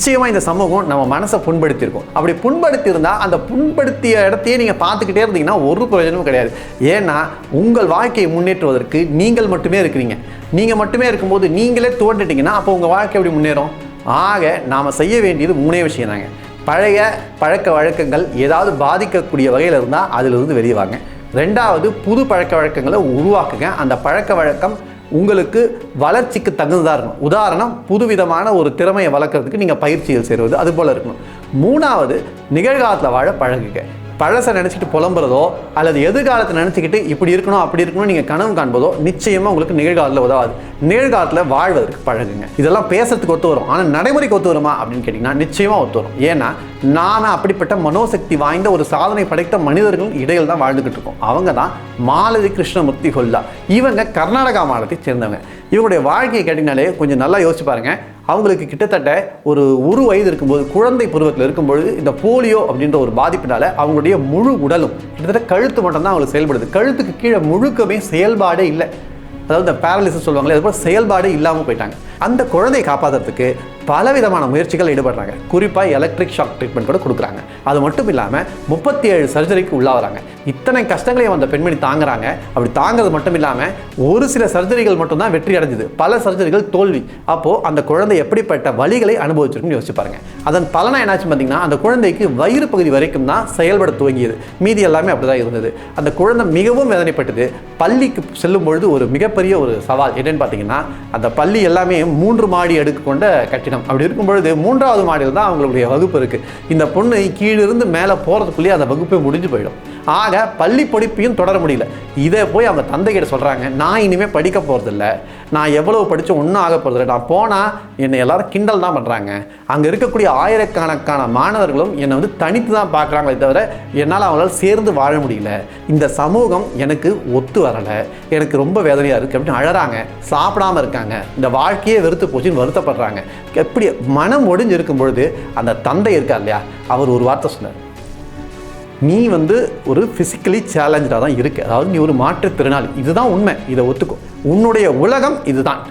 நிச்சயமாக இந்த சமூகம் நம்ம மனசை புண்படுத்தியிருக்கும். அப்படி புண்படுத்தியிருந்தால் அந்த புண்படுத்திய இடத்தையே நீங்கள் பார்த்துக்கிட்டே இருந்தீங்கன்னா ஒரு பிரயோஜனமும் கிடையாது. ஏன்னா உங்கள் வாழ்க்கையை முன்னேற்றுவதற்கு நீங்கள் மட்டுமே இருக்கிறீங்க. நீங்கள் மட்டுமே இருக்கும்போது நீங்களே தோண்டிட்டீங்கன்னா அப்போ உங்கள் வாழ்க்கை எப்படி முன்னேறும்? ஆக நாம் செய்ய வேண்டியது மூணே விஷயம் தாங்க பழைய பழக்க வழக்கங்கள் ஏதாவது பாதிக்கக்கூடிய வகையில் இருந்தால் அதிலிருந்து வெளியே வாங்க. ரெண்டாவது புது பழக்க வழக்கங்களை உருவாக்குங்க. அந்த பழக்க வழக்கம் உங்களுக்கு வளர்ச்சிக்கு தகுந்ததாக இருக்கணும். உதாரணம் புதுவிதமான ஒரு திறமையை வளர்க்குறதுக்கு நீங்கள் பயிற்சிகள் செய்வது அது போல் இருக்கணும். மூணாவது நிகழ்காலத்தில் வாழ பழகுங்க. பழசை நினச்சிட்டு புலம்புறதோ அல்லது எதிர்காலத்தை நினச்சிக்கிட்டு இப்படி இருக்கணும் அப்படி இருக்கணும் நீங்கள் கனவு காண்பதோ நிச்சயமாக உங்களுக்கு நிகழ்காலத்தில் உதவாது. நிகழ்காலத்தில் வாழ்வதற்கு பழகுங்க. இதெல்லாம் பேசுறதுக்கு ஒத்து வரும். ஆனால் நடைமுறைக்கு ஒத்து வருமா அப்படின்னு கேட்டிங்கன்னா நிச்சயமாக ஒத்து வரும். ஏன்னா நான் அப்படிப்பட்ட மனோசக்தி வாய்ந்த ஒரு சாதனை படைத்த மனிதர்களும் இடையில் தான் வாழ்ந்துகிட்டு இருக்கோம். அவங்க தான் மாலதி கிருஷ்ணமூர்த்தி கொல்லா இவங்க கர்நாடகா மாநிலத்தை சேர்ந்தவங்க. இவங்களுடைய வாழ்க்கையை கேட்டிங்கனாலே கொஞ்சம் நல்லா யோசிச்சு பாருங்கள் அவங்களுக்கு கிட்டத்தட்ட ஒரு ஒரு வயது இருக்கும்போது குழந்தை பருவத்தில் இருக்கும்பொழுது இந்த போலியோ அப்படின்ற ஒரு பாதிப்பினால அவங்களுடைய முழு உடலும் கிட்டத்தட்ட கழுத்து மட்டும்தான் அவங்களுக்கு செயல்படுது. கழுத்துக்கு கீழே முழுக்கமே செயல்பாடே இல்லை. அதாவது இந்த பேரலிசிஸ் சொல்லுவாங்களே அதுபோல் செயல்பாடே செயல்பாடு இல்லாமல் போயிட்டாங்க. அந்த குழந்தையை காப்பாற்றுறதுக்கு பலவிதமான முயற்சிகள் ஈடுபடுறாங்க. குறிப்பாக எலக்ட்ரிக் ஷாக் ட்ரீட்மெண்ட் கூட கொடுக்குறாங்க. அது மட்டும் இல்லாமல் முப்பத்தி ஏழு சர்ஜரிக்கு உள்ளாகிறாங்க இத்தனை கஷ்டங்களையும் அந்த பெண்மணி தாங்குறாங்க. அப்படி தாங்கிறது மட்டும் இல்லாமல் ஒரு சில சர்ஜரிகள் மட்டும்தான் வெற்றி அடைஞ்சுது. பல சர்ஜரிகள் தோல்வி. அப்போது அந்த குழந்தை எப்படிப்பட்ட வழிகளை அனுபவிச்சிருக்குன்னு யோசிச்சு பாருங்க. அதன் பலனாக என்னாச்சு பார்த்தீங்கன்னா அந்த குழந்தைக்கு வயிறு பகுதி வரைக்கும் தான் செயல்பட துவங்கியது. மீதி எல்லாமே அப்படிதான் இருந்தது. அந்த குழந்தை மிகவும் வேதனைப்பட்டது. பள்ளிக்கு செல்லும் பொழுது ஒரு மிகப்பெரிய ஒரு சவால் என்னன்னு பார்த்தீங்கன்னா அந்த பள்ளி எல்லாமே மூன்று மாடி அடுக்கு கொண்ட கட்டிடம். அப்படி இருக்கும் பொழுது மூன்றாவது மாடியில் தான் அவங்களுடைய வகுப்பு இருக்குது இந்த பொண்ணு கீழிருந்து மேலே போகிறதுக்குள்ளேயே அந்த வகுப்பே முடிஞ்சு போயிடும். ஆக பள்ளி படிப்பையும் தொடர முடியல. இதை போய் அவங்க தந்தைகிட்ட சொல்கிறாங்க நான் இனிமேல் படிக்க போகிறதில்ல நான் எவ்வளவு படித்து ஒன்றும் ஆக போகிறதில்ல நான் போனால் என்னை எல்லாரும் கிண்டல் தான் பண்ணுறாங்க அங்கே இருக்கக்கூடிய ஆயிரக்கணக்கான மாணவர்களும் என்னை வந்து தனித்து தான் பார்க்குறாங்களே தவிர என்னால் அவங்களால் சேர்ந்து வாழ முடியல. இந்த சமூகம் எனக்கு ஒத்து வரலை. எனக்கு ரொம்ப வேதனையாக இருக்குது அப்படின்னு அழறாங்க. சாப்பிடாம இருக்காங்க. இந்த வாழ்க்கையே வெறுத்து போச்சுன்னு வருத்தப்படுறாங்க. எப்படி மனம் ஒடிஞ்சு இருக்கும் பொழுது அந்த தந்தை இருக்கா இல்லையா? அவர் ஒரு வார்த்தை சொன்னார். நீ வந்து ஒரு ஃபிசிக்கலி சேலஞ்சாக தான் இருக்கு. அதாவது நீ ஒரு மாற்றுத்திறனாளி. இதுதான் உண்மை. இதை ஒத்துக்கும் உன்னுடைய உலகம் இதுதான்.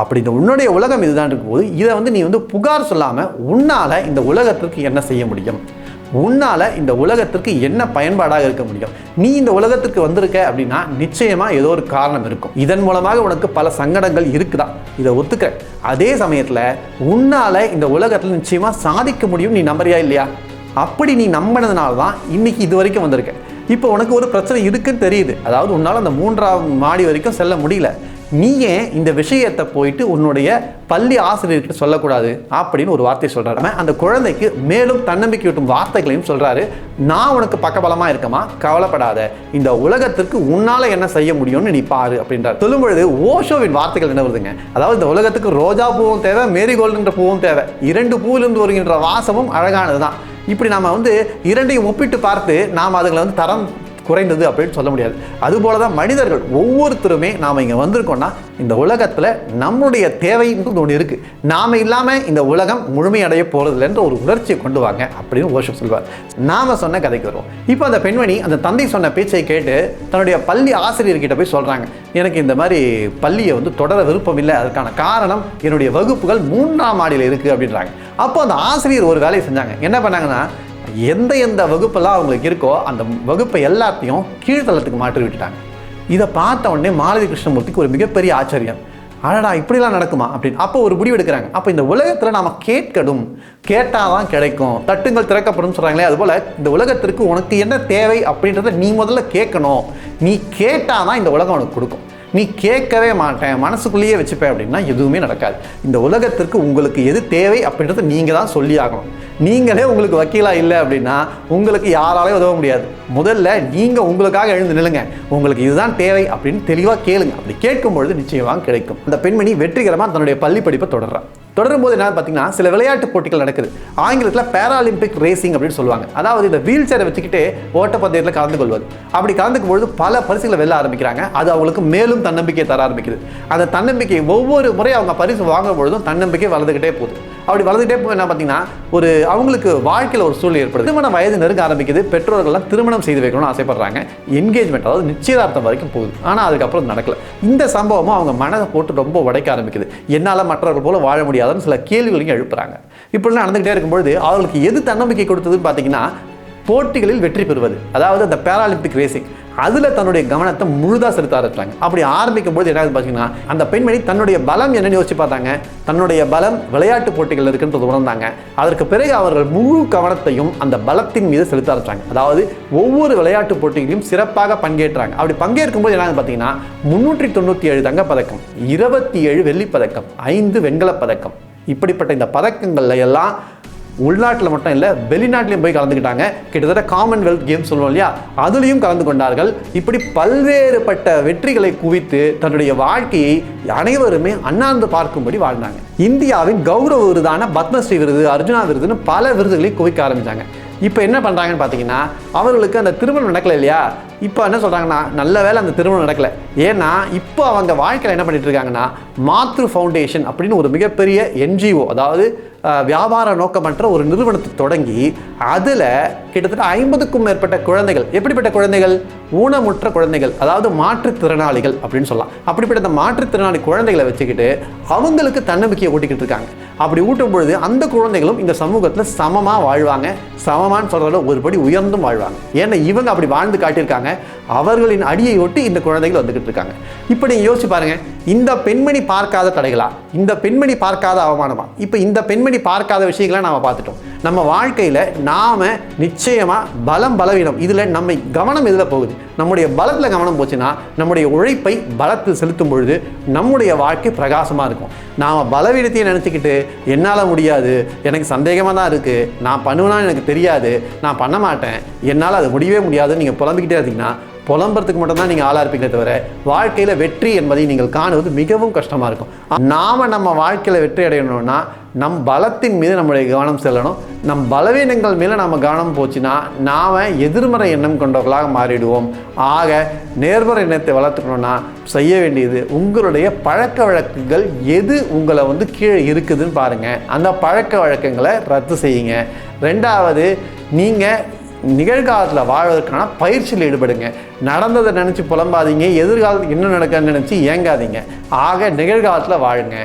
அப்படி இந்த உன்னுடைய உலகம் இதுதான் இருக்கும்போது இதை வந்து நீ வந்து புகார் சொல்லாமல் உன்னால் இந்த உலகத்திற்கு என்ன செய்ய முடியும்? உன்னால் இந்த உலகத்திற்கு என்ன பயன்பாடாக இருக்க முடியும்? நீ இந்த உலகத்துக்கு வந்திருக்க அப்படின்னா நிச்சயமாக ஏதோ ஒரு காரணம் இருக்கும். இதன் மூலமாக உனக்கு பல சங்கடங்கள் இருக்குதான் இதை ஒத்துக்க. அதே சமயத்தில் உன்னால் இந்த உலகத்தில் நிச்சயமாக சாதிக்க முடியும் நீ நம்புறியா இல்லையா? அப்படி நீ நம்பினதுனால தான் இன்னைக்கு இது வரைக்கும் வந்திருக்க. இப்போ உனக்கு ஒரு பிரச்சனை இருக்குன்னு தெரியுது. அதாவது உன்னால் அந்த மூன்றாம் மாடி வரைக்கும் செல்ல முடியல. நீ ஏன் இந்த விஷயத்தை போயிட்டு உன்னுடைய பள்ளி ஆசிரியர்கிட்ட சொல்லக்கூடாது அப்படின்னு ஒரு வார்த்தை சொல்றாரு. அந்த குழந்தைக்கு மேலும் தன்னம்பிக்கையூட்டும் வார்த்தைகளையும் சொல்கிறாரு நான் உனக்கு பக்கபலமாக இருக்கமா? கவலைப்படாத. இந்த உலகத்திற்கு உன்னால் என்ன செய்ய முடியும்னு நீ பாரு அப்படின்றார். சொல்லும் பொழுது ஓஷோவின் வார்த்தைகள் என்ன வருதுங்க? அதாவது இந்த உலகத்துக்கு ரோஜா பூவும் தேவை மேரிகோல்டுன்ற பூவும் தேவை. இரண்டு பூவிலிருந்து வருகின்ற வாசமும் அழகானது தான் இப்படி நாம் வந்து இரண்டையும் ஒப்பிட்டு பார்த்து நாம் அதுகளை வந்து தரம் குறைந்தது அப்படின்னு சொல்ல முடியாது. அதுபோல தான் மனிதர்கள் ஒவ்வொருத்தருமே நாம் இங்கே வந்திருக்கோம்னா இந்த உலகத்தில் நம்முடைய தேவைன்றது ஒன்று இருக்குது நாம் இல்லாமல் இந்த உலகம் முழுமையடைய போகிறதில்லைன்ற ஒரு உணர்ச்சியை கொண்டு வாங்க அப்படின்னு ஓஷம் சொல்வார். நாம் சொன்ன கதைக்கு வருவோம். இப்போ அந்த பெண்மணி அந்த தந்தை சொன்ன பேச்சை கேட்டு தன்னுடைய பள்ளி ஆசிரியர்கிட்ட போய் சொல்கிறாங்க எனக்கு இந்த மாதிரி பள்ளியை வந்து தொடர விருப்பம் இல்லை. அதுக்கான காரணம் என்னுடைய வகுப்புகள் மூன்றாம் மாடியில் இருக்குது அப்படின்றாங்க. அப்போ அந்த ஆசிரியர் ஒரு வேலையை செஞ்சாங்க. என்ன பண்ணாங்கன்னா எந்த எந்த வகுப்பெல்லாம் அவங்களுக்கு இருக்கோ அந்த வகுப்பை எல்லாத்தையும் கீழ்த்தளத்துக்கு மாற்றி விட்டுட்டாங்க. இதை பார்த்த உடனே மாலதி கிருஷ்ணமூர்த்திக்கு ஒரு மிகப்பெரிய ஆச்சரியம். அடடா இப்படிலாம் நடக்குமா? அப்படின்னு. அப்போ ஒரு முடிவு எடுக்கிறாங்க. அப்போ இந்த உலகத்தில் நாம் கேட்கணும். கேட்டால் தான் கிடைக்கும். தட்டுங்கள் திறக்கப்படும் சொல்கிறாங்களே அதுபோல் இந்த உலகத்திற்கு உனக்கு என்ன தேவை அப்படின்றத நீ முதல்ல கேட்கணும். நீ கேட்டால் தான் இந்த உலகம் உனக்கு கொடுக்கும். நீ கேட்கவே மாட்டேன். மனசுக்குள்ளேயே வச்சுப்பேன் அப்படின்னா எதுவுமே நடக்காது. இந்த உலகத்திற்கு உங்களுக்கு எது தேவை அப்படின்றத நீங்கள் தான் சொல்லி ஆகணும். நீங்களே உங்களுக்கு வக்கீலாக இல்லை அப்படின்னா உங்களுக்கு யாராலையும் உதவ முடியாது. முதல்ல நீங்கள் உங்களுக்காக எழுந்து நில்லுங்க. உங்களுக்கு இதுதான் தேவை அப்படின்னு தெளிவாக கேளுங்க. அப்படி கேட்கும் பொழுது நிச்சயமாக கிடைக்கும். அந்த பெண்மணி வெற்றிகரமாக தன்னுடைய பள்ளி படிப்பை தொடர்றான் தொடரும் போது என்ன பார்த்தீங்கன்னா சில விளையாட்டு போட்டிகள் நடக்குது. ஆங்கிலத்தில் பேராலிம்பிக் ரேசிங் அப்படின்னு சொல்லுவாங்க. அதாவது இந்த வீல் சேரை வச்சுக்கிட்டு ஓட்டப்பந்தயத்தில் கலந்து கொள்வது. அப்படி கலந்துக்கும் பொழுது பல பரிசுகளை வெல்ல ஆரம்பிக்கிறாங்க. அது அவங்களுக்கு மேலும் தன்னம்பிக்கையை தர ஆரம்பிக்குது. அந்த தன்னம்பிக்கை ஒவ்வொரு முறை அவங்க பரிசு வாங்கும் பொழுதும் தன்னம்பிக்கை வளர்ந்துக்கிட்டே போகுது. அப்படி வளர்ந்துட்டே போய் என்ன பார்த்தீங்கன்னா ஒரு அவங்களுக்கு வாழ்க்கையில் ஒரு சூழல் ஏற்படுது. திருமண வயது நெருங்க ஆரம்பிக்குது. பெற்றோர்கள்லாம் திருமணம் செய்து வைக்கணும்னு ஆசைப்படுறாங்க. என்கேஜ்மெண்ட் அதாவது நிச்சயதார்த்தம் வரைக்கும் போகுது. ஆனால் அதுக்கப்புறம் நடக்கல. இந்த சம்பவமும் அவங்க மனதை போட்டு ரொம்ப உடைக்க ஆரம்பிக்குது. என்னால் மற்றவர்கள் போல வாழ முடியாதுன்னு சில கேள்விகளையும் எழுப்புறாங்க. இப்படிலாம் நடந்துகிட்டே இருக்கும்பொழுது அவர்களுக்கு எது தன்னம்பிக்கை கொடுத்ததுன்னு பார்த்தீங்கன்னா போட்டிகளில் வெற்றி பெறுவது. அதாவது அந்த பேராலிம்பிக் ரேசிங் அதில் தன்னுடைய கவனத்தை முழுதாக செலுத்த ஆரம்பிச்சாங்க. அப்படி ஆரம்பிக்கும் போது என்ன பார்த்தீங்கன்னா அந்த பெண்மணி தன்னுடைய பலம் என்னன்னு யோசிச்சு பார்த்தாங்க. தன்னுடைய பலம் விளையாட்டு போட்டிகள் இருக்குன்றது உணர்ந்தாங்க. அதற்கு பிறகு அவர்கள் முழு கவனத்தையும் அந்த பலத்தின் மீது செலுத்த ஆரம்பிச்சாங்க. அதாவது ஒவ்வொரு விளையாட்டு போட்டிகளையும் சிறப்பாக பங்கேற்றாங்க. அப்படி பங்கேற்கும் போது என்ன பார்த்தீங்கன்னா முன்னூற்றி தொண்ணூற்றி ஏழு தங்க பதக்கம் இருபத்தி ஏழு வெள்ளி பதக்கம் ஐந்து வெண்கலப் பதக்கம். இப்படிப்பட்ட இந்த பதக்கங்கள்ல எல்லாம் உள்நாட்டில் மட்டும் இல்லை வெளிநாட்டிலையும் போய் கலந்துக்கிட்டாங்க. கிட்டத்தட்ட காமன்வெல்த் கேம்ஸ் சொல்லுவோம் இல்லையா? அதுலேயும் கலந்து கொண்டார்கள். இப்படி பல்வேறுபட்ட வெற்றிகளை குவித்து தன்னுடைய வாழ்க்கையை அனைவருமே அண்ணாந்து பார்க்கும்படி வாழ்ந்தாங்க. இந்தியாவின் கௌரவ விருதான பத்மஸ்ரீ விருது அர்ஜுனா விருதுன்னு பல விருதுகளை குவிக்க ஆரம்பித்தாங்க இப்போ என்ன பண்ணுறாங்கன்னு பார்த்தீங்கன்னா அவர்களுக்கு அந்த திருமணம் நடக்கல இல்லையா? இப்போ என்ன சொல்கிறாங்கன்னா நல்ல வேளை அந்த திருமணம் நடக்கல. ஏன்னா இப்போ அவங்க வாழ்க்கையில் என்ன பண்ணிட்டு இருக்காங்கன்னா மாத்ரு ஃபவுண்டேஷன் அப்படின்னு ஒரு மிகப்பெரிய என்ஜிஓ அதாவது வியாபார நோக்கமற்ற ஒரு நிறுவனத்தை தொடங்கி அதில் கிட்டத்தட்ட ஐம்பதுக்கும் மேற்பட்ட குழந்தைகள் எப்படிப்பட்ட குழந்தைகள்? ஊனமுற்ற குழந்தைகள் அதாவது மாற்றுத்திறனாளிகள் அப்படின்னு சொல்லலாம். அப்படிப்பட்ட இந்த மாற்றுத்திறனாளி குழந்தைகளை வச்சுக்கிட்டு அவங்களுக்கு தன்னம்பிக்கையை ஊட்டிக்கிட்டு இருக்காங்க. அப்படி ஊட்டும் பொழுது அந்த குழந்தைகளும் இந்த சமூகத்தில் சமமாக வாழ்வாங்க. சமமான்னு சொல்கிறத ஒருபடி உயர்ந்தும் வாழ்வாங்க. ஏன்னா இவங்க அப்படி வாழ்ந்து காட்டியிருக்காங்க. அவர்களின் அடியை ஒட்டி இந்த குழந்தைகள் வந்துக்கிட்டு இருக்காங்க. இப்போ நீங்கள் யோசிச்சு பாருங்க இந்த பெண்மணி பார்க்காத தடைகளா? இந்த பெண்மணி பார்க்காத அவமானமா? இப்போ இந்த பெண்மணி பார்க்காத விஷயங்களை நாம் பார்த்துட்டோம். நம்ம வாழ்க்கையில் நாம் நிச்சயமாக பலம் பலவீனம் இதில் நம்ம கவனம் எதில் போகுது? நம்முடைய பலத்தில் கவனம் போச்சுன்னா நம்முடைய உழைப்பை பலத்தில் செலுத்தும் பொழுது நம்முடைய வாழ்க்கை பிரகாசமாக இருக்கும். நாம் பலவீனத்தையும் நினச்சிக்கிட்டு என்னால் முடியாது எனக்கு சந்தேகமாக தான் இருக்குது நான் பண்ணுவேன்னா எனக்கு தெரியாது நான் பண்ண மாட்டேன் என்னால் அது முடியவே முடியாதுன்னு நீங்கள் புலம்பிக்கிட்டே இருந்தீங்கன்னா புலம்புறதுக்கு மட்டும்தான் நீங்கள் ஆளாக இருப்பீங்களே தவிர வாழ்க்கையில் வெற்றி என்பதை நீங்கள் காணுவது மிகவும் கஷ்டமாக இருக்கும். நாம் நம்ம வாழ்க்கையில் வெற்றி அடையணும்னா நம் பலத்தின் மீது நம்முடைய கவனம் செல்லணும். நம் பலவீனங்கள் மேலே நம்ம கவனம் போச்சுன்னா நாம் எதிர்மறை எண்ணம் கொண்டவர்களாக மாறிடுவோம். ஆக நேர்மறை எண்ணத்தை வளர்த்துக்கணும்னா செய்ய வேண்டியது உங்களுடைய பழக்க வழக்கங்கள் எது உங்களை வந்து கீழே இருக்குதுன்னு பாருங்கள் அந்த பழக்க வழக்கங்களை ரத்து செய்யுங்க. ரெண்டாவது நீங்கள் நிகழ்காலத்தில் வாழ்வதற்கான பயிற்சியில் ஈடுபடுங்க. நடந்ததை நினச்சி புலம்பாதீங்க. எதிர்காலத்துக்கு என்ன நடக்குன்னு நினச்சி ஏங்காதீங்க. ஆக நிகழ்காலத்தில் வாழுங்க.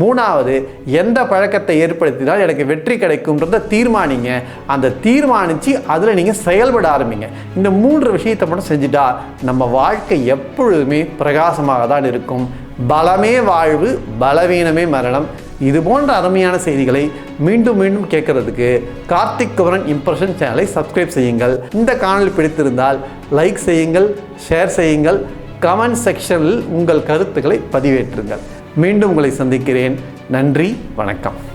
மூணாவது எந்த பழக்கத்தை ஏற்படுத்தினால் எனக்கு வெற்றி கிடைக்கும்ன்றத தீர்மானிங்க. அந்த தீர்மானித்து அதில் நீங்கள் செயல்பட ஆரம்பிங்க. இந்த மூன்று விஷயத்தை மட்டும் செஞ்சுட்டா நம்ம வாழ்க்கை எப்பொழுதுமே பிரகாசமாக தான் இருக்கும். பலமே வாழ்வு பலவீனமே மரணம். இது போன்ற அருமையான செய்திகளை மீண்டும் மீண்டும் கேட்கறதுக்கு கார்த்திக் குமரன் இம்ப்ரெஷன் சேனலை சப்ஸ்கிரைப் செய்யுங்கள். இந்த காணொலி பிடித்திருந்தால் லைக் செய்யுங்கள் ஷேர் செய்யுங்கள் கமெண்ட் செக்ஷனில் உங்கள் கருத்துக்களை பதிவேற்றுங்கள். மீண்டும் உங்களை சந்திக்கிறேன். நன்றி வணக்கம்.